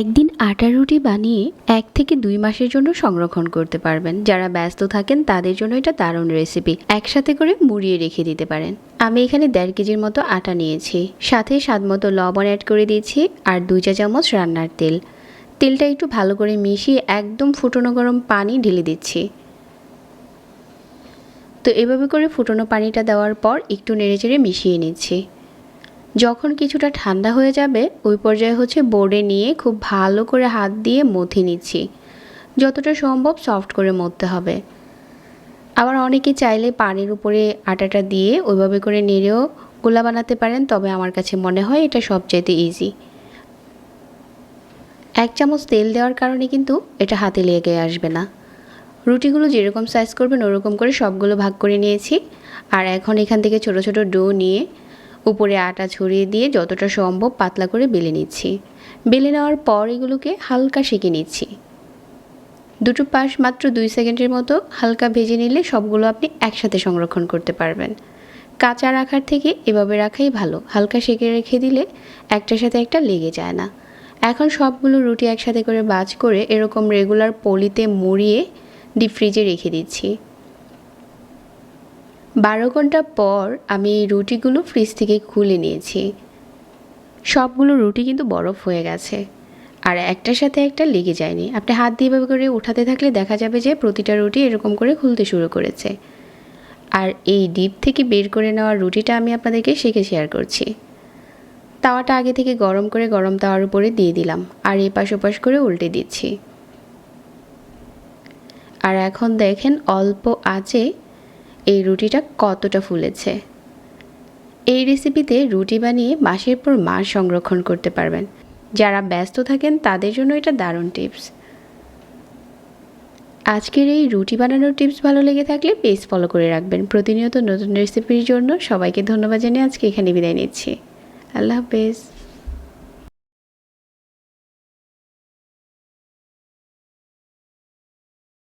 একদিন আটা রুটি বানিয়ে এক থেকে দুই মাসের জন্য সংরক্ষণ করতে পারবেন। যারা ব্যস্ত থাকেন, তাদের জন্য এটা দারুণ রেসিপি একসাথে করে মুড়িয়ে রেখে দিতে পারেন। আমি এখানে দেড় কেজির মতো আটা নিয়েছি। সাথে স্বাদ মতো লবণ অ্যাড করে দিয়েছি আর দুই চা চামচ রান্নার তেল। তেলটা একটু ভালো করে মিশিয়ে একদম ফুটনো গরম পানি ঢেলে দিচ্ছি। তো এভাবে করে ফুটনো পানিটা দেওয়ার পর একটু নেড়েচেড়ে মিশিয়ে নিচ্ছি। যখন কিছুটা ঠান্ডা হয়ে যাবে, ওই পর্যায়ে হচ্ছে বোর্ডে নিয়ে খুব ভালো করে হাত দিয়ে মথে নিচ্ছি। যতটা সম্ভব সফট করে মথতে হবে। আবার অনেকে চাইলে পানির উপরে আটাটা দিয়ে ওইভাবে করে নেড়েও গোলা বানাতে পারেন, তবে আমার কাছে মনে হয় এটা সবচাইতে ইজি এক চামচ তেল দেওয়ার কারণে কিন্তু এটা হাতে লেগে আসবে না। রুটিগুলো যেরকম সাইজ করবেন, ওরকম করে সবগুলো ভাগ করে নিয়েছি। আর এখন এখান থেকে ছোট ছোট ডো নিয়ে উপরে আটা ছড়িয়ে দিয়ে যতটা সম্ভব পাতলা করে বেলে নিচ্ছি। বেলে নেওয়ার পর এগুলোকে হালকা সেঁকে নিচ্ছি। দুটো পাশ মাত্র দুই সেকেন্ডের মতো হালকা ভেজে নিলে সবগুলো আপনি একসাথে সংরক্ষণ করতে পারবেন। কাঁচা রাখার থেকে এভাবে রাখাই ভালো। হালকা সেঁকে রেখে দিলে একটার সাথে একটা লেগে যায় না। এখন সবগুলো রুটি একসাথে করে বাজ করে এরকম রেগুলার পলিতে মুড়িয়ে ডিপ ফ্রিজে রেখে দিচ্ছি। বারো ঘণ্টা পর আমি রুটিগুলো ফ্রিজ থেকে খুলে নিয়েছি। সবগুলো রুটি কিন্তু বরফ হয়ে গেছে। আর একটার সাথে একটা লেগে যায়নি। আপনি হাত দিয়ে এভাবে করে উঠাতে থাকলে দেখা যাবে যে প্রতিটা রুটি এরকম করে খুলতে শুরু করেছে। আর এই ডিপ থেকে বের করে নেওয়া রুটিটা আমি আপনাদেরকে শেখে শেয়ার করছি। তাওয়াটা আগে থেকে গরম করে গরম তাওয়ার উপরে দিয়ে দিলাম। আর এপাশ ওপাশ করে উল্টে দিচ্ছি। আর এখন দেখেন অল্প আঁচে এই রুটিটা কতটা ফুলেছে। এই রেসিপিতে রুটি বানিয়ে মাসের পর মাস সংরক্ষণ করতে পারবেন। যারা ব্যস্ত থাকেন, তাদের জন্য এটা দারুণ টিপস আজকের এই রুটি বানানোর টিপস ভালো লেগে থাকলে পেজ ফলো করে রাখবেন। প্রতিনিয়ত নতুন রেসিপির জন্য সবাইকে ধন্যবাদ জানিয়ে আজকে এখানে বিদায় নিচ্ছি। আল্লাহ হাফেজ।